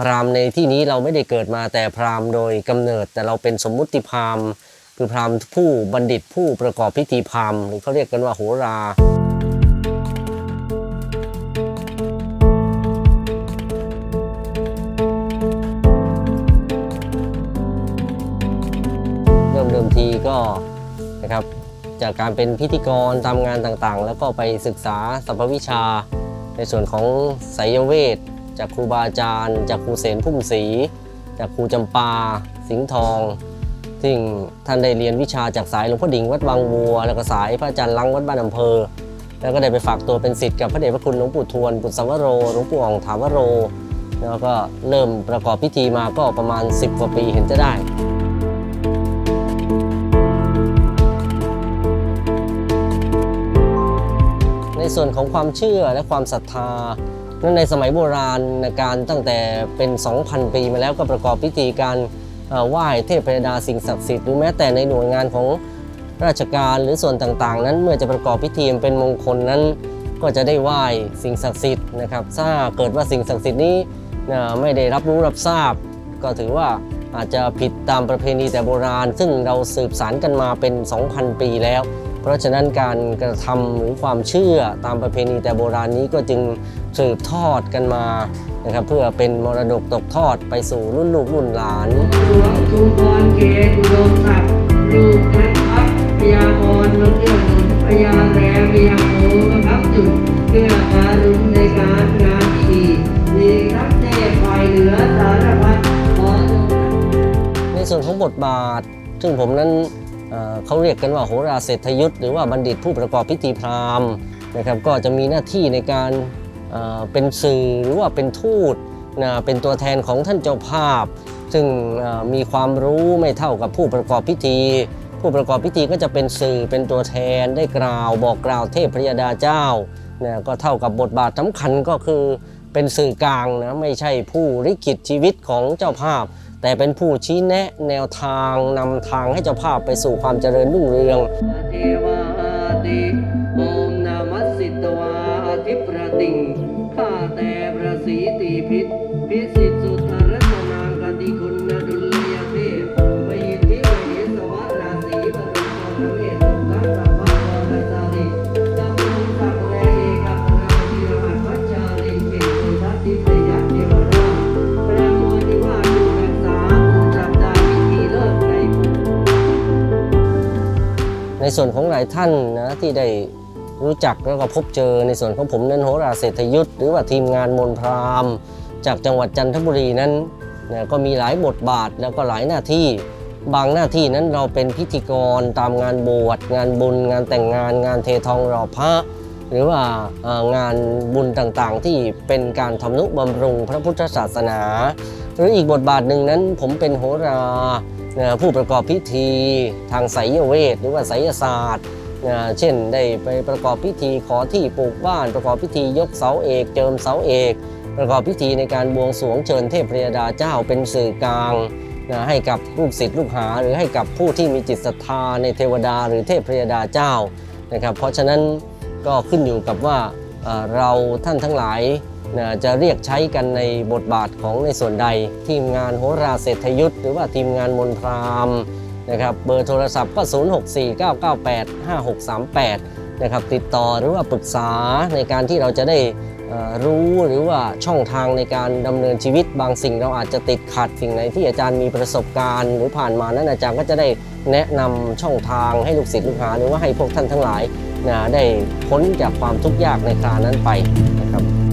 พราหมณ์ในที่นี้เราไม่ได้เกิดมาแต่พราหมณ์โดยกำเนิด แต่เราเป็นสมมุติพราหมณ์คือพราหมณ์ผู้บัณฑิตผู้ประกอบพิธีพราหมณ์หรือเขาเรียกกันว่าโหราเริ่มเดิมทีก็นะครับจากการเป็นพิธีกรตามงานต่างๆ แล้วก็ไปศึกษาสัพพวิชา ในส่วนของไสยเวท จากครูบาอาจารย์ จากครูเสนพุ่มศรีจากครูจำปา สิงห์ทอง ซึ่งท่านได้เรียนวิชาจากสายหลวงพ่อดิ่งวัดบางวัว แล้วก็สายพระอาจารย์ลังวัดบ้านอำเภอ แล้วก็ได้ไปฝากตัวเป็นศิษย์กับพระเดชพระคุณหลวงปู่ทวนปุตสวโรหลวงปู่อ่องถาวโร แล้วก็เริ่มประกอบพิธีมาก็ประมาณ 10กว่าปีเห็นจะได้ในส่วนของความเชื่อและความศรัทธา นั้นในสมัยโบราณการตั้งแต่เป็น 2,000 ปีมาแล้วก็ประกอบพิธีการไหว้เทพพยดาสิ่งศักดิ์สิทธิ์หรือแม้แต่ในหน่วยงานของราชการหรือส่วนต่างๆ นั้นเมื่อจะประกอบพิธีเป็นมงคลนั้นก็จะได้ไหว้สิ่งศักดิ์สิทธิ์นะครับถ้าเกิดว่าสิ่งศักดิ์สิทธิ์นี้ไม่ได้รับรู้รับทราบ ก็ถือว่าอาจจะผิดตามประเพณีแต่โบราณ ซึ่งเราสืบสารกันมาเป็น 2,000 ปีแล้ว เพราะฉะนั้นการกระทำหรือความเชื่อตามประเพณีแต่โบราณนี้ก็จึงสืบทอดกันมานะครับเพื่อเป็นมรดกตกทอดไปสู่รุ่นลูกรุ่นหลานหลวงชุมพรเขตอุดมศักดิ์ลูกและพักพยากรณ์นเอื้อหนุนพยาแรมพยาโอครับจุดเพื่อการุณในการงานพิธีมีรักเทพฝ่ายเหนือสารพัดขอจงในส่วนของบทบาท ซึ่งผมนั้น เขาเรียกกันว่าโหราเศรษฐยุทธ์หรือว่าบัณฑิตผู้ประกอบพิธีพราหมณ์นะครับก็จะมีหน้าที่ในการเเป็นสื่อหรือว่าเป็นทูตนะเป็นตัวแทนของท่านเจ้าภาพ ซึ่งมีความรู้ไม่เท่ากับผู้ประกอบพิธี ผู้ประกอบพิธีก็จะเป็นสื่อเป็นตัวแทนได้กล่าวบอกกล่าวเทพพระยาดาเจ้านะก็เท่ากับบทบาทสำคัญก็คือเป็นสื่อกลางนะไม่ใช่ผู้ริขิตชีวิตของเจ้าภาพ แต่เป็นผู้ชี้แนะแนวทางนำทางให้เจ้าภาพไปสู่ความเจริญรุ่งเรืองเทวาติโอมนามัสสิตวาทิประติงข้าแต่ประสีติพิษพิสิทธิ ในส่วนของหลายท่านนะที่ได้รู้จักแล้วก็พบเจอในส่วนของผมนั้นโหราเศรษฐยุทธ์หรือว่าทีมงานมนพรามจากจังหวัดจันทบุรีนั้นนะก็มีหลายบทบาทแล้วก็หลายหน้าที่ บางหน้าที่นั้นเราเป็นพิธีกรตามงานบวชงานบุญ งานแต่งงาน งานเททองรอพระ หรือว่างานบุญต่างๆ ที่เป็นการทำนุบำรุงพระพุทธศาสนา หรืออีกบทบาทหนึ่งนั้นผมเป็นโหราผู้ประกอบพิธีทางไสยเวทหรือว่าไสยศาสตร์เช่นได้ไปประกอบพิธีขอที่ปลูกบ้าน ประกอบพิธียกเสาเอก เจิมเสาเอก ประกอบพิธีในการบวงสรวงเชิญเทพพระยาดาเจ้าเป็นสื่อกลางนะให้กับลูกศิษย์ลูกหา หรือให้กับผู้ที่มีจิตศรัทธาในเทวดา หรือเทพพระยาดาเจ้านะครับเพราะฉะนั้น ก็ขึ้นอยู่กับว่าเราท่านทั้งหลายจะเรียกใช้กันในบทบาทของในส่วนใด ทีมงานโหราเศรษฐยุทธ์หรือว่าทีมงานมนพรามนะครับเบอร์โทรศัพท์ก็ 0649985638นะครับติดต่อหรือว่าปรึกษาในการที่เราจะได้ รู้หรือว่าช่องทางในการดำเนินชีวิตบางสิ่งเราอาจจะติดขัดสิ่งไหนที่อาจารย์มีประสบการณ์ หรือผ่านมานั้นอาจารย์ก็จะได้แนะนำช่องทางให้ลูกศิษย์ลูกหาหรือว่าให้พวกท่านทั้งหลายนะได้พ้นจากความทุกข์ยากในครานั้นไปนะครับ